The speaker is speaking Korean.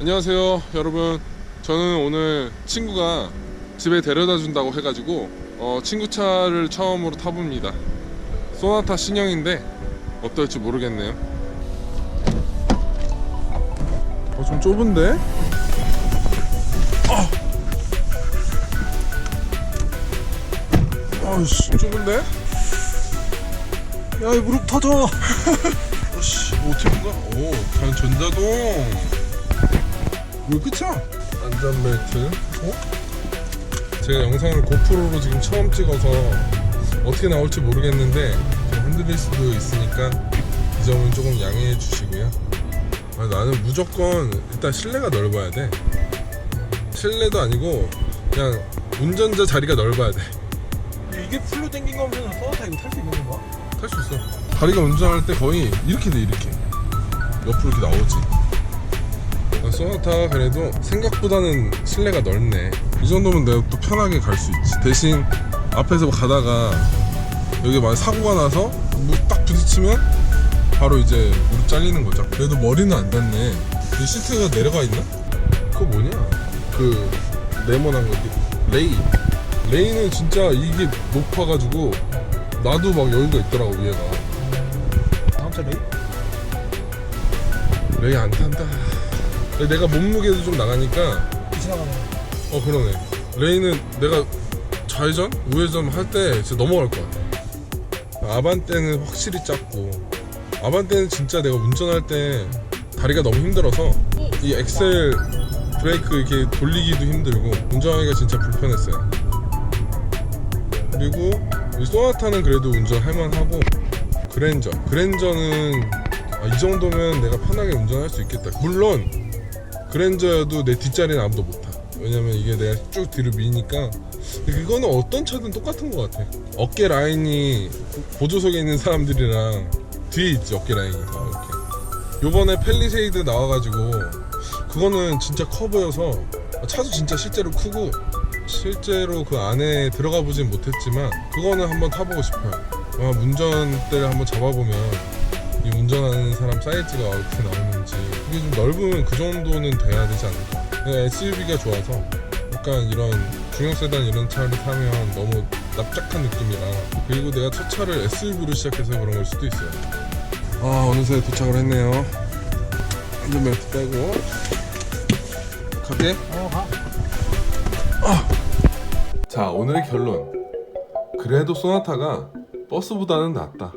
안녕하세요 여러분 저는 오늘 친구가 집에 데려다 준다고 해가지고 어, 친구 차를 처음으로 타봅니다 소나타 신형인데 어떨지 모르겠네요 어, 좀 좁은데? 아! 아이씨 좁은데? 야, 이 무릎 터져. 어씨 어떻게 가? 오 전자동 왜 끝이야? 안전벨트 어? 제가 영상을 고프로로 지금 처음 찍어서 어떻게 나올지 모르겠는데 좀 흔들릴 수도 있으니까 이 점은 조금 양해해 주시고요 아, 나는 무조건 일단 실내가 넓어야 돼 실내도 아니고 그냥 운전자 자리가 넓어야 돼 이게 풀로 당긴 거면 소나타 이거 탈 수 있는 건가? 탈 수 있어. 다리가 운전할 때 거의 이렇게 돼 이렇게 옆으로 이렇게 나오지. 어, 소나타 그래도 생각보다는 실내가 넓네. 이 정도면 내가 또 편하게 갈 수 있지. 대신 앞에서 가다가 여기 만약 사고가 나서 뭐딱 부딪히면 바로 이제 무릎 잘리는 거죠. 그래도 머리는 안 닿네. 이 시트가 내려가 있나? 그거 뭐냐? 그 네모난 거 레이. 레이는 진짜 이게 높아가지고 나도 막 여유가 있더라고 위에가 다음 차 레이? 레이 안 탄다 내가 몸무게도 좀 나가니까 지나가네. 어 그러네. 레이는 내가 좌회전 우회전 할 때 진짜 넘어갈 것 같아 아반떼는 확실히 작고 아반떼는 진짜 내가 운전할 때 다리가 너무 힘들어서 이 엑셀 브레이크 이렇게 돌리기도 힘들고 운전하기가 진짜 불편했어요. 그리고 이 소나타는 그래도 운전할 만하고 그랜저. 그랜저는 아, 이 정도면 내가 편하게 운전할 수 있겠다. 물론 그랜저여도 내 뒷자리는 아무도 못 타. 왜냐면 이게 내가 쭉 뒤로 미니까. 그거는 어떤 차든 똑같은 것 같아. 어깨 라인이 보조석에 있는 사람들이랑 뒤에 있지, 어깨 라인이. 다 이렇게. 요번에 펠리세이드 나와가지고, 그거는 진짜 커 보여서, 차도 진짜 실제로 크고, 실제로 그 안에 들어가 보진 못했지만, 그거는 한번 타보고 싶어요. 아마 운전대를 한번 잡아보면, 이 운전하는 사람 사이즈가 어떻게 나오는지 이게 좀 넓으면 그 정도는 돼야 되지 않을까? 내가 SUV가 좋아서 약간 이런 중형 세단 이런 차를 타면 너무 납작한 느낌이라 그리고 내가 첫 차를 SUV로 시작해서 그런 걸 수도 있어요. 아 어느새 도착을 했네요. 안전벨트 빼고. 갈게. 어, 가. 자 오늘의 결론. 그래도 소나타가 버스보다는 낫다